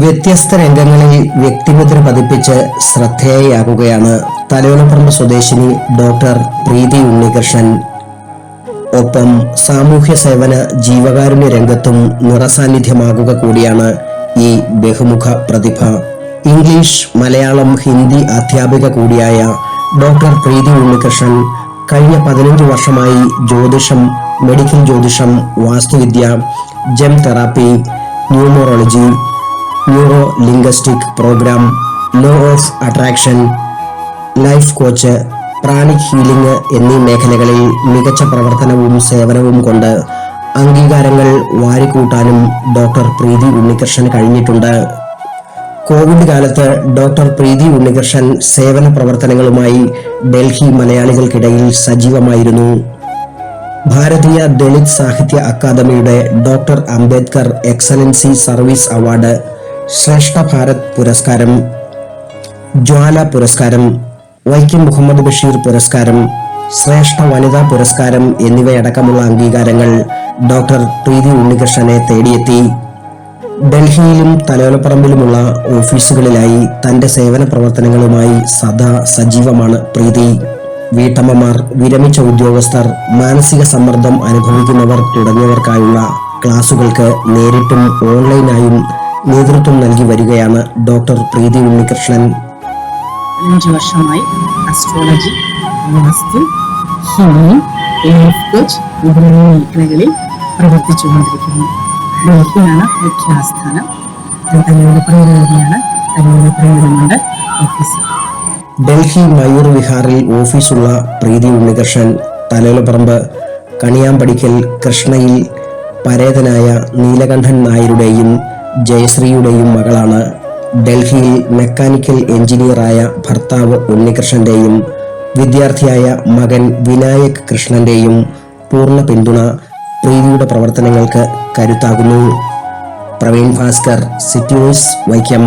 വ്യത്യസ്ത രംഗങ്ങളിൽ വ്യക്തിമുദ്ര പതിപ്പിച്ച് ശ്രദ്ധേയയാകുകയാണ് തലയോലപ്പറമ്പ് സ്വദേശിനി ഡോക്ടർ പ്രീതി ഉണ്ണികൃഷ്ണൻ. ഒപ്പം സാമൂഹ്യ സേവന ജീവകാരുണ്യ രംഗത്തും നിറസാന്നിധ്യമാകുക കൂടിയാണ് ഈ ബഹുമുഖ പ്രതിഭ. ഇംഗ്ലീഷ് മലയാളം ഹിന്ദി അധ്യാപിക കൂടിയായ ഡോക്ടർ പ്രീതി ഉണ്ണികൃഷ്ണൻ കഴിഞ്ഞ പതിനഞ്ച് വർഷമായി ജ്യോതിഷം മെഡിക്കൽ ജ്യോതിഷം വാസ്തുവിദ്യ gem therapy numerology neuro linguistic programme law of attraction life coach pranic healing എന്നീ മേഖലകളിൽ മികച്ച പ്രവർത്തനവും സേവനവും കൊണ്ട് അംഗീകാരങ്ങൾ വാരിക്കൂട്ടാനും ഡോക്ടർ പ്രീതി ഉണ്ണികൃഷ്ണന് കഴിഞ്ഞിട്ടുണ്ട്. കോവിഡ് കാലത്ത് ഡോക്ടർ പ്രീതി ഉണ്ണികൃഷ്ണൻ സേവന പ്രവർത്തനങ്ങളുമായി ഡൽഹി മലയാളികൾക്കിടയിൽ സജീവമായിരുന്നു. ഭാരതീയ ദളിത് സാഹിത്യ അക്കാദമിയുടെ doctor Ambedkar excellency service award Shreshtha Bharat പുരസ്കാരം ജ്വാല പുരസ്കാരം വൈക്കം മുഹമ്മദ് ബഷീർ പുരസ്കാരം ശ്രേഷ്ഠ വനിതാ പുരസ്കാരം എന്നിവയടക്കമുള്ള അംഗീകാരങ്ങൾ ഡോക്ടർ പ്രീതി ഉണ്ണികൃഷ്ണനെ തേടിയെത്തി. ഡൽഹിയിലും തലയോലപ്പറമ്പിലുമുള്ള ഓഫീസുകളിലായി തന്റെ സേവന പ്രവർത്തനങ്ങളുമായി സദാ സജീവമാണ് പ്രീതി. വീട്ടമ്മമാർ വിരമിച്ച ഉദ്യോഗസ്ഥർ മാനസിക സമ്മർദ്ദം അനുഭവിക്കുന്നവർ തുടങ്ങിയവർക്കായുള്ള ക്ലാസുകൾക്ക് നേരിട്ടും ഓൺലൈനായും നേതൃത്വം നൽകി വരികയാണ് ഡോക്ടർ പ്രീതി ഉണ്ണികൃഷ്ണൻ. അഞ്ച് വർഷമായി astrology vastu healing life coach മുതലായ മേഖലകളിൽ പ്രവർത്തിച്ചുകൊണ്ടിരിക്കുന്നു. ഡൽഹിയാണ് മുഖ്യ ആസ്ഥാനം തലയോലപ്പുറയിലാണ് തലയോലപ്പുറയിലുമുണ്ട് ഓഫീസ് ഡൽഹി മയൂർ വിഹാറിൽ ഓഫീസുള്ള പ്രീതി ഉണ്ണികൃഷ്ണൻ തലയിലപ്പറമ്പ് കണിയാമ്പടിക്കൽ കൃഷ്ണയിൽ പരേതനായ നീലകണ്ഠൻ നായരുടെയും ജയശ്രീയുടെയും മകളാണ്. ഡൽഹിയിൽ മെക്കാനിക്കൽ എഞ്ചിനീയറായ ഭർത്താവ് ഉണ്ണികൃഷ്ണന്റെയും വിദ്യാർത്ഥിയായ മകൻ വിനായക് കൃഷ്ണന്റെയും പൂർണ പിന്തുണ പ്രീതിയുടെ പ്രവർത്തനങ്ങൾക്ക് കരുത്താകുന്നു. Praveen Bhaskar city news Vaikom.